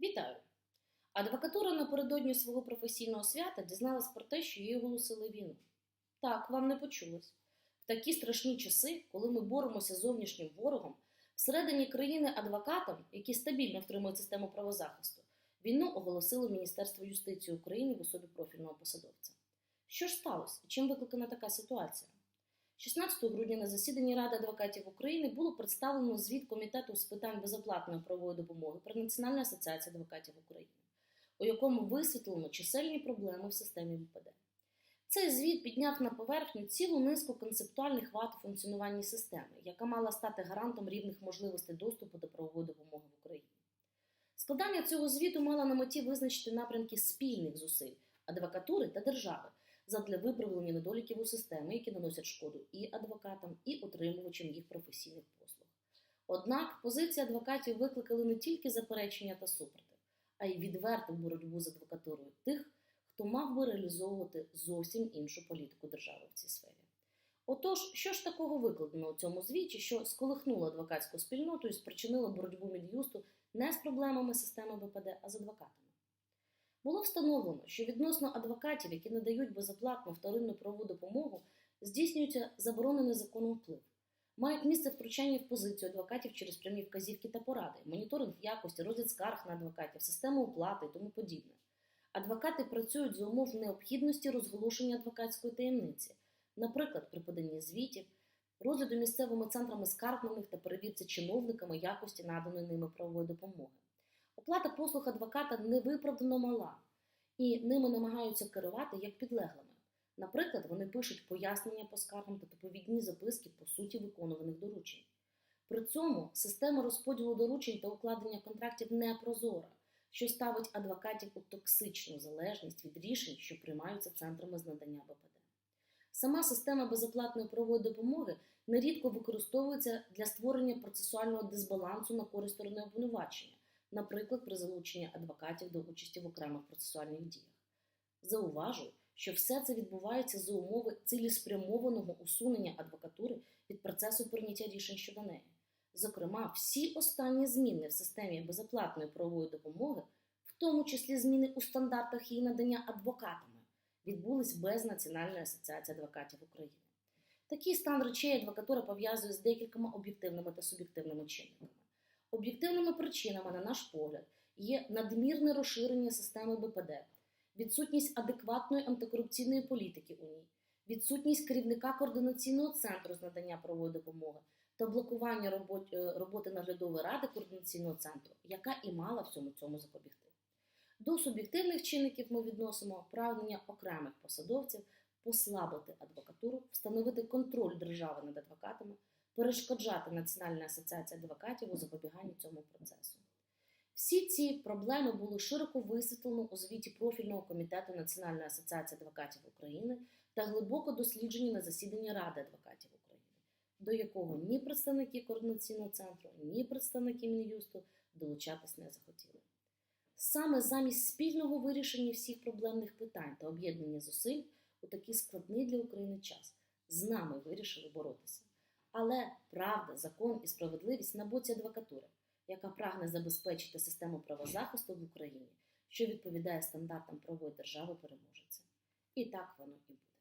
Вітаю! Адвокатура напередодні свого професійного свята дізналась про те, що їй оголосили війну. Так, вам не почулось. В такі страшні часи, коли ми боремося з зовнішнім ворогом, всередині країни адвокатам, які стабільно втримують систему правозахисту, війну оголосило Міністерство юстиції України в особі профільного посадовця. Що ж сталося? Чим викликана така ситуація? 16 грудня на засіданні Ради адвокатів України було представлено звіт Комітету з питань безоплатної правової допомоги при Національній асоціації адвокатів України, у якому висвітлено чисельні проблеми в системі ВПД. Цей звіт підняв на поверхню цілу низку концептуальних вад у функціонуванні системи, яка мала стати гарантом рівних можливостей доступу до правової допомоги в Україні. Складання цього звіту мало на меті визначити напрямки спільних зусиль адвокатури та держави задля виправлення недоліків у системі, які наносять шкоду і адвокатам, і отримувачам їх професійних послуг. Однак позиції адвокатів викликали не тільки заперечення та супротив, а й відверту боротьбу з адвокатурою тих, хто мав би реалізовувати зовсім іншу політику держави в цій сфері. Отож, що ж такого викладено у цьому звіті, що сколихнуло адвокатську спільноту і спричинило боротьбу Мін'юсту не з проблемами системи БПД, а з адвокатами? Було встановлено, що відносно адвокатів, які надають безоплатну вторинну правову допомогу, здійснюється заборонений законом вплив. Мають місце втручання в позицію адвокатів через прямі вказівки та поради, моніторинг якості, розгляд скарг на адвокатів, систему оплати і тому подібне. Адвокати працюють за умов необхідності розголошення адвокатської таємниці, наприклад, при поданні звітів, розгляду місцевими центрами скарг на них та перевірці чиновниками якості наданої ними правової допомоги. Оплата послуг адвоката невиправдано мала, і ними намагаються керувати як підлеглими. Наприклад, вони пишуть пояснення по скаргам та доповідні записки по суті виконуваних доручень. При цьому система розподілу доручень та укладення контрактів не прозора, що ставить адвокатів у токсичну залежність від рішень, що приймаються центрами з надання БПД. Сама система безоплатної правової допомоги нерідко використовується для створення процесуального дисбалансу на користь сторони обвинувачення наприклад, при залученні адвокатів до участі в окремих процесуальних діях. Зауважу, що все це відбувається за умови цілеспрямованого усунення адвокатури від процесу прийняття рішень щодо неї. Зокрема, всі останні зміни в системі безоплатної правової допомоги, в тому числі зміни у стандартах її надання адвокатами, відбулись без Національної асоціації адвокатів України. Такий стан речей адвокатура пов'язує з декількома об'єктивними та суб'єктивними чинниками. Об'єктивними причинами, на наш погляд, є надмірне розширення системи БПД, відсутність адекватної антикорупційної політики у ній, відсутність керівника координаційного центру з надання правової допомоги та блокування роботи, роботи наглядової ради координаційного центру, яка і мала всьому цьому запобігти. До суб'єктивних чинників ми відносимо прагнення окремих посадовців послабити адвокатуру, встановити контроль держави над адвокатами перешкоджати Національна асоціація адвокатів у запобіганні цьому процесу. Всі ці проблеми були широко висвітлено у звіті профільного комітету Національної асоціації адвокатів України та глибоко досліджені на засіданні Ради адвокатів України, до якого ні представники координаційного центру, ні представники Мін'юсту долучатись не захотіли. Саме замість спільного вирішення всіх проблемних питань та об'єднання зусиль у такий складний для України час з нами вирішили боротися. Але правда, закон і справедливість на боці адвокатури, яка прагне забезпечити систему правозахисту в Україні, що відповідає стандартам правової держави переможеться. І так воно і буде.